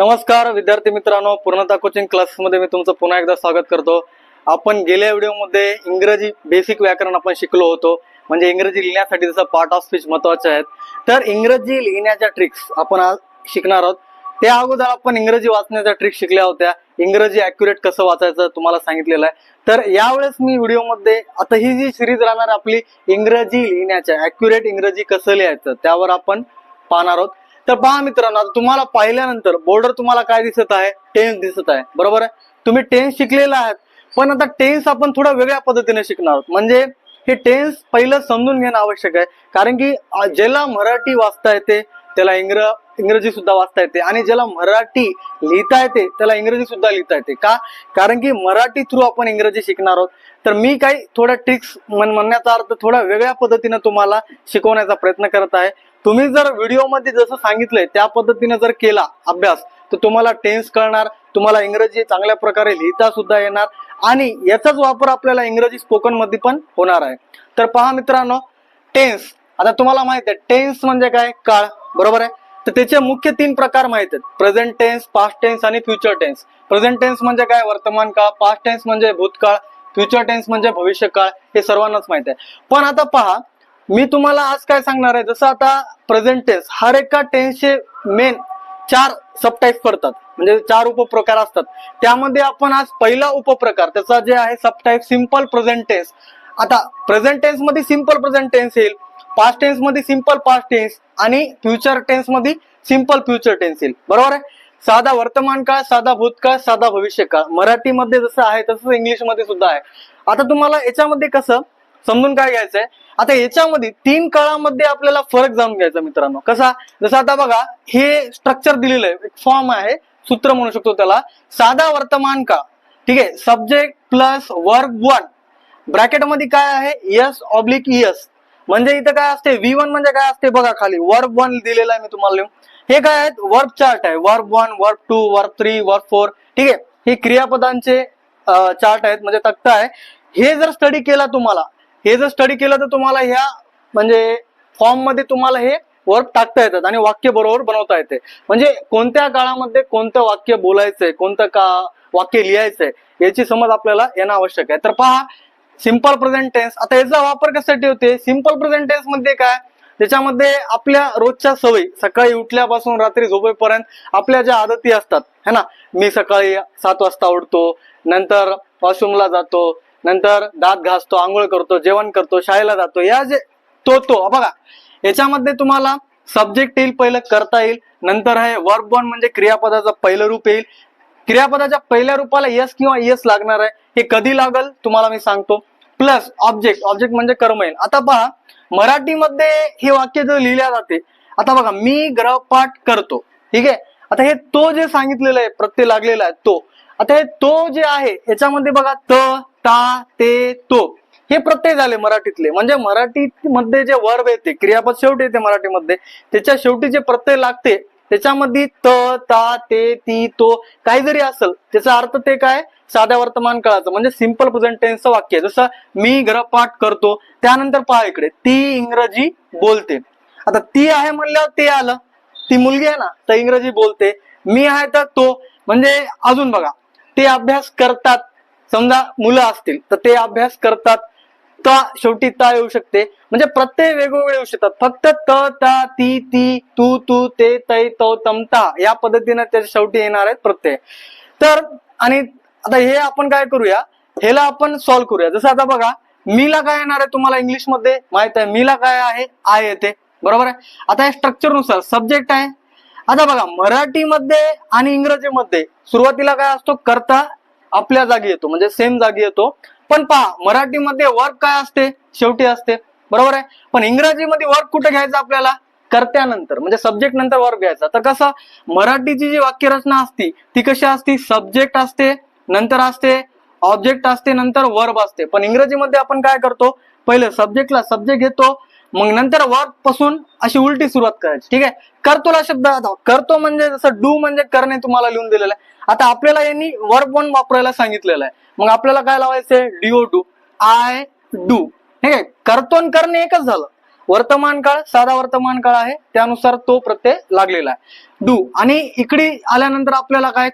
नमस्कार विद्यार्थी मित्रांनो. पूर्णता कोचिंग क्लासमध्ये मी तुमचं पुन्हा एकदा स्वागत करतो. आपण गेल्या व्हिडिओमध्ये इंग्रजी बेसिक व्याकरण आपण शिकलो होतो. म्हणजे इंग्रजी लिहिण्यासाठी जसं पार्ट ऑफ स्पीच महत्त्वाचे आहेत. तर इंग्रजी लिहिण्याच्या ट्रिक्स आपण आज शिकणार आहोत. त्या अगोदर आपण इंग्रजी वाचण्याच्या ट्रिक्स शिकल्या होत्या. इंग्रजी अॅक्युरेट कसं वाचायचं तुम्हाला सांगितलेलं आहे. तर यावेळेस मी व्हिडिओमध्ये आता ही जी सिरीज राहणार आपली इंग्रजी लिहिण्याच्या अॅक्युरेट इंग्रजी कसं लिहायचं त्यावर आपण पाहणार आहोत. तर पहा मित्रांनो आता तुम्हाला पाहिल्यानंतर बोर्डर तुम्हाला काय दिसत आहे? टेन्स दिसत आहे. बरोबर आहे? तुम्ही टेन्स शिकलेला आहात पण आता टेन्स आपण थोडा वेगळ्या पद्धतीने शिकणार आहोत. म्हणजे हे टेन्स पहिलं समजून घेणं आवश्यक आहे. कारण की ज्याला मराठी वाचता येते त्याला इंग्र इंग्रजी सुद्धा वाचता येते. आणि ज्याला मराठी लिहिता येते त्याला इंग्रजी सुद्धा लिहिता येते. का? कारण की मराठी थ्रू आपण इंग्रजी शिकणार आहोत. तर मी काही थोड्या ट्रिक्स म्हणण्याचा अर्थ थोड्या वेगळ्या पद्धतीने तुम्हाला शिकवण्याचा प्रयत्न करत आहे. तुम्ही जर व्हिडिओमध्ये जसं सांगितलंय त्या पद्धतीने जर केला अभ्यास तर तुम्हाला टेन्स कळणार तुम्हाला इंग्रजी चांगल्या प्रकारे लिहिता सुद्धा येणार आणि याचाच वापर आपल्याला इंग्रजी स्पोकनमध्ये पण होणार आहे. तर पहा मित्रांनो टेन्स आता तुम्हाला माहीत आहे टेन्स म्हणजे काय? काळ बरोबर आहे? तर त्याचे मुख्य तीन प्रकार माहीत आहेत. प्रेझेंट टेन्स पास्ट टेन्स आणि फ्युचर टेन्स प्रेझेंट टेन्स म्हणजे काय? वर्तमान काळ पास्ट टेन्स म्हणजे भूतकाळ फ्युचर टेन्स म्हणजे भविष्य काळ हे सर्वांनाच माहीत आहे. पण आता पहा मी तुम्हाला आज काय सांगणार आहे? जसं आता प्रेझेंट टेन्स हर एका टेन्सचे मेन चार सबटाईप करतात. म्हणजे चार उपप्रकार असतात. त्यामध्ये आपण आज पहिला उपप्रकार त्याचा जे आहे सबटाईप सिंपल प्रेझेंट टेन्स आता प्रेझेंट टेन्समध्ये सिंपल प्रेझेंट टेन्स येईल पास्ट टेन्समध्ये सिंपल पास्ट टेन्स आणि फ्युचर टेन्समध्ये सिंपल फ्युचर टेन्स येईल. बरोबर आहे? साधा वर्तमान काळ साधा भूतकाळ साधा भविष्य काळ मराठीमध्ये जसं आहे तसंच इंग्लिशमध्ये सुद्धा आहे. आता तुम्हाला याच्यामध्ये कसं समजून काय घ्यायचंय? आता याच्यामध्ये तीन काळामध्ये आपल्याला फरक जाणून घ्यायचा मित्रांनो. कसा? जसं आता बघा हे स्ट्रक्चर दिलेलं आहे. एक फॉर्म आहे सूत्र म्हणू शकतो त्याला. साधा वर्तमान काळ. ठीक आहे? सब्जेक्ट प्लस वर्क वन ब्रॅकेटमध्ये काय आहे? यस ऑब्लिक यस म्हणजे इथं काय असते? व्ही वन म्हणजे काय असते? बघा खाली. वर्ब वन दिलेलं आहे मी तुम्हाला लिहून. हे काय आहेत? वर्ब चार्ट आहे. Verb one verb two verb three verb four ठीक आहे? हे क्रियापदांचे चार्ट आहेत. म्हणजे तक्ता आहे. हे जर स्टडी केला तुम्हाला हे जर स्टडी केलं तर तुम्हाला ह्या म्हणजे फॉर्ममध्ये तुम्हाला हे वर्ब टाकता येतात आणि वाक्य बरोबर बनवता येते. म्हणजे कोणत्या काळामध्ये कोणतं वाक्य बोलायचंय कोणतं का वाक्य लिहायचंय याची समज आपल्याला येणं आवश्यक आहे. तर पहा सिंपल प्रेझेंट टेन्स आता याचा वापर कशासाठी होते? सिंपल प्रेझेंट टेन्समध्ये काय? त्याच्यामध्ये आपल्या रोजच्या सवयी सकाळी उठल्यापासून रात्री झोपेपर्यंत आपल्या ज्या आदती असतात है ना? मी सकाळी सात वाजता उठतो नंतर वॉशरूमला जातो नंतर दात घासतो आंघोळ करतो जेवण करतो शाळेला जातो. या जे तो तो बघा. याच्यामध्ये तुम्हाला सब्जेक्ट येईल पहिलं करता येईल नंतर आहे वर्क बॉन्ड म्हणजे क्रियापदाचं पहिलं रूप येईल. क्रियापदाच्या पहिल्या रूपाला यस किंवा यस लागणार आहे हे कधी लागल तुम्हाला मी सांगतो. प्लस ऑब्जेक्ट ऑब्जेक्ट म्हणजे कर्म येईल. आता पहा मराठीमध्ये हे वाक्य जर लिहिल्या जाते आता बघा मी ग्रहपाठ करतो. ठीक आहे? आता हे तो जे सांगितलेलं आहे प्रत्यय लागलेला आहे तो. आता हे तो जे आहे याच्यामध्ये बघा त ता ते तो. हे प्रत्यय झाले मराठीतले. म्हणजे मराठीमध्ये जे वर्ब येते क्रियापद शेवटी येते मराठीमध्ये. त्याच्या शेवटी जे प्रत्यय लागते त्याच्यामध्ये त ता ते ती तो काही जरी असेल त्याचा अर्थ ते काय? साध्या वर्तमान काळाचं. म्हणजे सिंपल प्रेझेंट टेन्सचं वाक्य आहे. जसं मी ग्रहपाठ करतो त्यानंतर पहा इकडे. ती इंग्रजी बोलते. आता ती आहे म्हणल्यावर ते आलं. ती मुलगी आहे ना तर इंग्रजी बोलते. मी आहे तर तो. म्हणजे अजून बघा. ते अभ्यास करतात. समजा मुलं असतील तर ते अभ्यास करतात. का शेवटी ता येऊ शकते? म्हणजे प्रत्यय वेगवेगळे येऊ शकतात. फक्त त ता ती ती तू तू ते तै तो तमता या पद्धतीने त्याच्या शेवटी येणार आहेत प्रत्यय. तर आणि आता हे आपण काय करूया? ह्याला आपण सॉल्व्ह करूया. जसं आता बघा मीला काय येणार आहे तुम्हाला इंग्लिशमध्ये माहीत आहे मीला काय आहे? आय येते. बरोबर आहे? आता या स्ट्रक्चरनुसार सब्जेक्ट आहे. आता बघा मराठीमध्ये आणि इंग्रजीमध्ये सुरुवातीला काय असतो? करता आपल्या जागी येतो म्हणजे सेम जागी येतो. पण पहा मराठीमध्ये वर्क काय असते? शेवटी असते. बरोबर आहे? पण इंग्रजीमध्ये वर्क कुठे घ्यायचं आपल्याला? कर्त्यानंतर म्हणजे सब्जेक्ट नंतर वर्क घ्यायचा. तर कसं? मराठीची जी वाक्यरचना असती ती कशी असती? सब्जेक्ट असते नंतर असते ऑब्जेक्ट असते नंतर वर्ब असते. पण इंग्रजीमध्ये आपण काय करतो? पहिले सब्जेक्टला सब्जेक्ट घेतो मग नंतर वर्कपासून अशी उलटी सुरुवात करायची. ठीक आहे? करतोला शब्द आता करतो म्हणजे जसं डू म्हणजे करणे तुम्हाला लिहून दिलेलं आहे. आता आपल्याला यांनी वर्क वन वापरायला सांगितलेलं आहे. मग आपल्याला काय लावायचंय D O do I do आहे? करतो आणि करणे एकच झालं. वर्तमान काळ साधा वर्तमान काळ आहे. त्यानुसार तो प्रत्यय लागलेला आहे. डू आणि इकडे आल्यानंतर आपल्याला काय?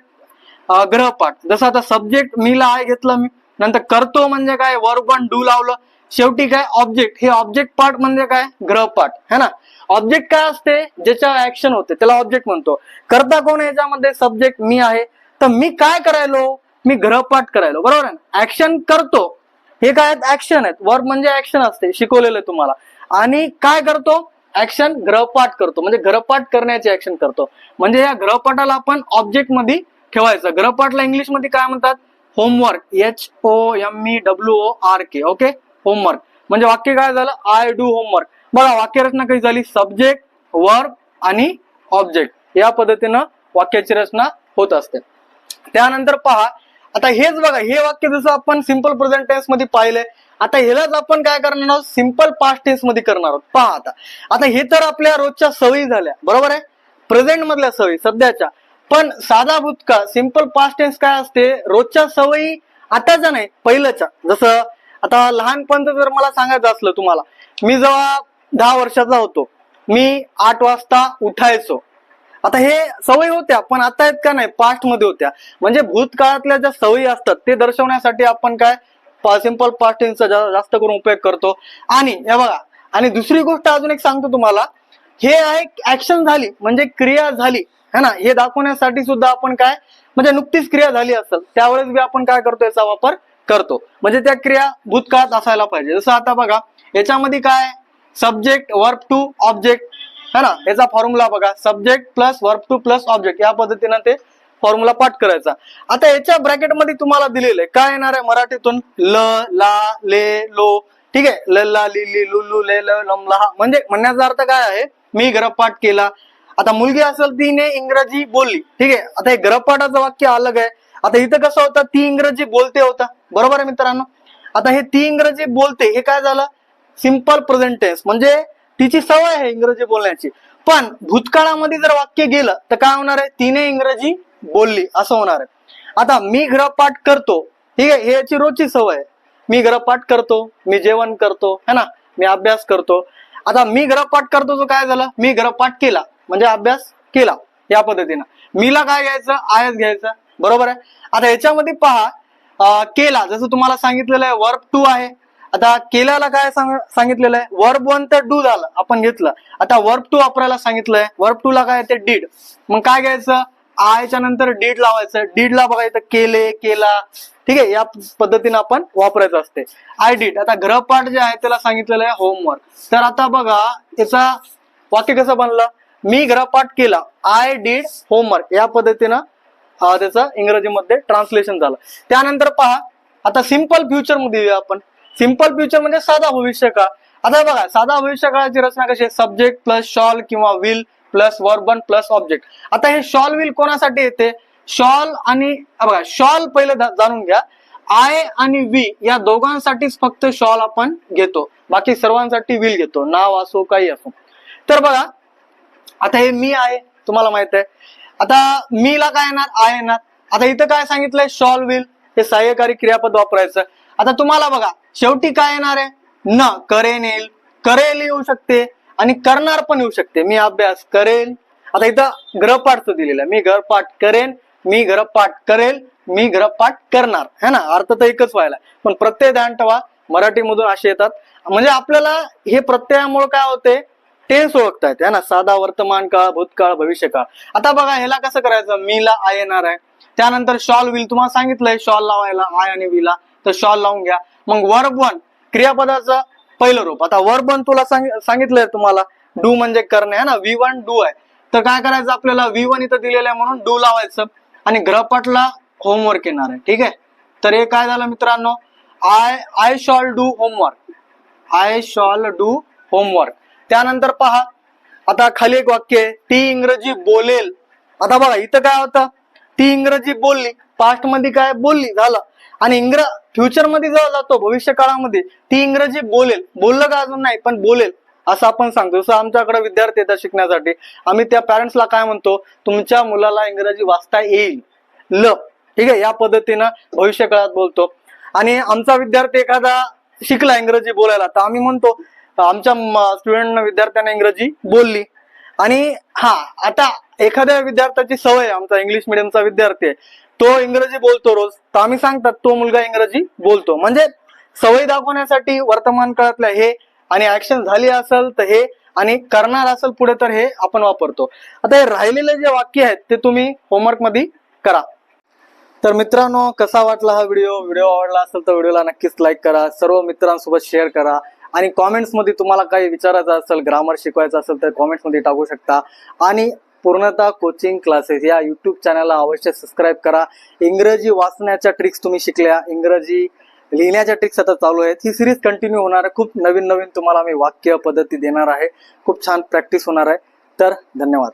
ग्रहपाठ. जसं आता सब्जेक्ट मी ला आहे घेतलं मी. नंतर करतो म्हणजे काय? वर्क वन डू लावलं. शेवटी काय? ऑब्जेक्ट हे ऑब्जेक्ट पार्ट म्हणजे काय? ग्रहपाठ है ना? ऑब्जेक्ट काय असते? ज्याच्यावर ऍक्शन होते. त्याला ऑब्जेक्ट म्हणतो. करता कोण याच्यामध्ये? सब्जेक्ट मी आहे. तर मी काय करायलो? मी ग्रहपाठ करायलो. बरोबर आहे ऍक्शन करतो. हे काय? ऍक्शन आहेत. वर्ब म्हणजे ऍक्शन असते. शिकवलेलं तुम्हाला. आणि काय करतो? ऍक्शन ग्रहपाठ करतो. म्हणजे ग्रहपाठ करण्याचे ऍक्शन करतो. म्हणजे या ग्रहपाठाला आपण ऑब्जेक्टमध्ये ठेवायचं. ग्रहपाठला इंग्लिशमध्ये काय म्हणतात? Homework H O M E W O R K okay homework म्हणजे वाक्य काय झालं? आय डू होमवर्क बघा वाक्यरचना कशी झाली? सब्जेक्ट वर्ब आणि ऑब्जेक्ट या पद्धतीनं वाक्याची रचना होत असते. त्यानंतर पहा आता हेच बघा हे वाक्य जसं आपण सिंपल प्रेझेंट टेन्समध्ये पाहिलंय आता ह्यालाच आपण काय करणार आहोत? सिंपल पास्ट टेन्समध्ये करणार आहोत. पहा आता. आता हे तर आपल्या रोजच्या सवयी झाल्या. बरोबर आहे? प्रेझेंट मधल्या सवयी सध्याच्या. पण साधा भूतकाळ सिंपल पास्ट टेन्स काय असते? रोजच्या सवयी आताच्या नाही पहिल्याच्या. जसं आता लहानपणचं जर मला सांगायचं असलं तुम्हाला मी जेव्हा दहा वर्षाचा होतो मी आठ वाजता उठायचो. आता हे सवयी होत्या पण आता आहेत का नाही पास्टमध्ये होत्या. म्हणजे भूतकाळातल्या ज्या सवयी असतात ते दर्शवण्यासाठी आपण काय सिंपल पास्ट टेन्सचा जास्त करून उपयोग करतो. आणि हे बघा आणि दुसरी गोष्ट अजून एक सांगतो तुम्हाला हे आहे ऍक्शन झाली म्हणजे क्रिया झाली है ना? हे दाखवण्यासाठी सुद्धा आपण काय म्हणजे नुकतीच क्रिया झाली असेल त्यावेळेस बी आपण काय करतो याचा वापर करतो. म्हणजे त्या क्रिया भूतकाळात असायला पाहिजे. जसं आता बघा याच्यामध्ये काय सब्जेक्ट वर्ब टू ऑब्जेक्ट है ना? याचा फॉर्म्युला बघा. Subject plus verb two plus object या पद्धतीनं ते फॉर्म्युला पाठ करायचा. आता याच्या ब्रॅकेटमध्ये तुम्हाला दिलेलं आहे. काय येणार आहे? मराठीतून ल ला ले लो. ठीक आहे? ल ला ली ली लु लु ले ल लम लहा म्हणजे म्हणण्याचा अर्थ काय आहे? मी ग्रहपाठ केला. आता मुलगी असेल तिने इंग्रजी बोलली. ठीक आहे? आता हे ग्रहपाठाचं वाक्य अलग आहे. आता इथं कसं होतं? ती इंग्रजी बोलते होता. बरोबर आहे मित्रांनो? आता हे ती इंग्रजी बोलते हे काय झालं? सिंपल प्रेझेंट टेन्स म्हणजे तिची सवय आहे इंग्रजी बोलण्याची. पण भूतकाळामध्ये जर वाक्य गेलं तर काय होणार आहे? तिने इंग्रजी बोलली असं होणार आहे. आता मी ग्रहपाठ करतो ठीक आहे? ह्याची रोजची सवय आहे. मी ग्रहपाठ करतो मी जेवण करतो है ना? मी अभ्यास करतो. आता मी ग्रहपाठ करतो तो काय झालं? मी ग्रहपाठ केला. म्हणजे अभ्यास केला या पद्धतीनं. मीला काय घ्यायचं? आयच घ्यायचं. बरोबर आहे? आता याच्यामध्ये पहा केला जसं तुम्हाला सांगितलेलं आहे वर्ब टू आहे. आता केल्याला काय सांग- सांगितलेलं आहे? वर्ब वन तर डू झालं आपण घेतलं. आता वर्ब टू वापरायला सांगितलंय. वर्ब टू ला काय ते डीड मग काय घ्यायचं? आयच्या नंतर डीड लावायचं. डीड ला बघायचं केले केला. ठीक आहे? या पद्धतीने आपण वापरायचं असते. आय डीड आता ग्रहपाठ जे आहे त्याला सांगितलेलं आहे होमवर्क तर आता बघा याचा वाक्य कसं बनलं? मी ग्रहपाठ केला. आय डीड होमवर्क या पद्धतीनं त्याचं इंग्रजीमध्ये ट्रान्सलेशन झालं. त्यानंतर पहा आता सिंपल फ्युचरमध्ये येऊया आपण. सिंपल फ्युचर म्हणजे साधा भविष्य काळ. आता बघा साधा भविष्य काळाची रचना कशी आहे? सब्जेक्ट प्लस शॉल किंवा विल प्लस वर्बन प्लस ऑब्जेक्ट आता हे शॉल विल कोणासाठी येते? शॉल आणि बघा शॉल पहिले जाणून घ्या. आय आणि वी या दोघांसाठीच फक्त शॉल आपण घेतो. बाकी सर्वांसाठी विल घेतो. नाव असो काही असो. तर बघा आता हे मी आहे तुम्हाला माहीत आहे. आता मीला काय येणार आय येणार? आता इथं काय सांगितलंय? शॉल विल हे सहाय्यकारी क्रियापद वापरायचं. आता तुम्हाला बघा शेवटी काय येणार आहे? न करेन येईल. करेल येऊ शकते आणि करणार पण येऊ शकते. मी अभ्यास करेल. आता इथं ग्रहपाठचं दिलेलं आहे. मी घरपाठ करेन मी घरपाठ करेल मी घरपाठ करणार. है ना? अर्थ तर एकच व्हायला. पण प्रत्यय ध्यान ठेवा. मराठीमधून असे येतात. म्हणजे आपल्याला हे प्रत्ययामुळे काय होते? टेन्स ओळखतायत है ना? साधा वर्तमान काळ भूतकाळ भविष्य काळ आता बघा ह्याला कसं करायचं? मीला आय येणार आहे. त्यानंतर शॉल विल तुम्हाला सांगितलंय शॉल लावायला आय आणि विला. तर शॉल लावून घ्या. मग वर्ब वन क्रियापदाचं पहिलं रूप. आता वर्ब वन तुला सांग- सांगितलंय तुम्हाला डू म्हणजे करणे है ना? वी वन डू आहे. तर काय करायचं आपल्याला? वी वन इथं दिलेलं आहे म्हणून डू लावायचं. आणि ग्रहपटला होमवर्क येणार आहे ठीक आहे? तर हे काय झालं मित्रांनो? I I shall do homework. I shall do homework. त्यानंतर पहा. आता खाली एक वाक्य आहे. ती इंग्रजी बोलेल. आता बघा इथं काय होतं? ती इंग्रजी बोलली पास्टमध्ये काय बोलली झालं. आणि इंग्र फ्युचरमध्ये जेव्हा जातो भविष्य काळामध्ये ती इंग्रजी बोलेल. बोललं का अजून नाही पण बोलेल. असं आपण सांगतो. जसं आमच्याकडे विद्यार्थी येतात शिकण्यासाठी. आम्ही त्या पॅरेंट्सला काय म्हणतो? तुमच्या मुलाला इंग्रजी वाचता येईल. ल. ठीक आहे? या पद्धतीनं भविष्य काळात बोलतो. आणि आमचा विद्यार्थी एखादा शिकला इंग्रजी बोलायला तर आम्ही म्हणतो आमच्या स्टुडंट विद्यार्थ्यांना इंग्रजी बोलली. आणि हा आता एखाद्या विद्यार्थ्याची सवय आमचा इंग्लिश मिडियमचा विद्यार्थी आहे तो इंग्रजी बोलतो रोज. तर आम्ही सांगतात तो मुलगा इंग्रजी बोलतो. म्हणजे सवय दाखवण्यासाठी वर्तमान काळातलं हे आणि ऍक्शन झाली असेल तर हे आणि करणार असेल पुढे तर हे आपण वापरतो. आता हे राहिलेले जे वाक्य आहेत ते तुम्ही होमवर्कमध्ये करा. तर मित्रांनो कसा वाटला हा व्हिडिओ व्हिडिओ आवडला असेल तर व्हिडिओला नक्कीच लाईक करा. सर्व मित्रांसोबत शेअर करा. आणि कॉमेंट्समध्ये तुम्हाला काही विचारायचं असेल ग्रामर शिकवायचं असेल तर कॉमेंट्समध्ये टाकू शकता. आणि पूर्णतः कोचिंग क्लासेस या यूट्यूब चॅनलला अवश्य सबस्क्राईब करा. इंग्रजी वाचण्याच्या ट्रिक्स तुम्ही शिकल्या. इंग्रजी लिहिण्याच्या ट्रिक्स आता चालू आहेत. ही सिरीज कंटिन्यू होणार आहे. खूप नवीन नवीन तुम्हाला मी वाक्य पद्धती देणार आहे. खूप छान प्रॅक्टिस होणार आहे. तर धन्यवाद.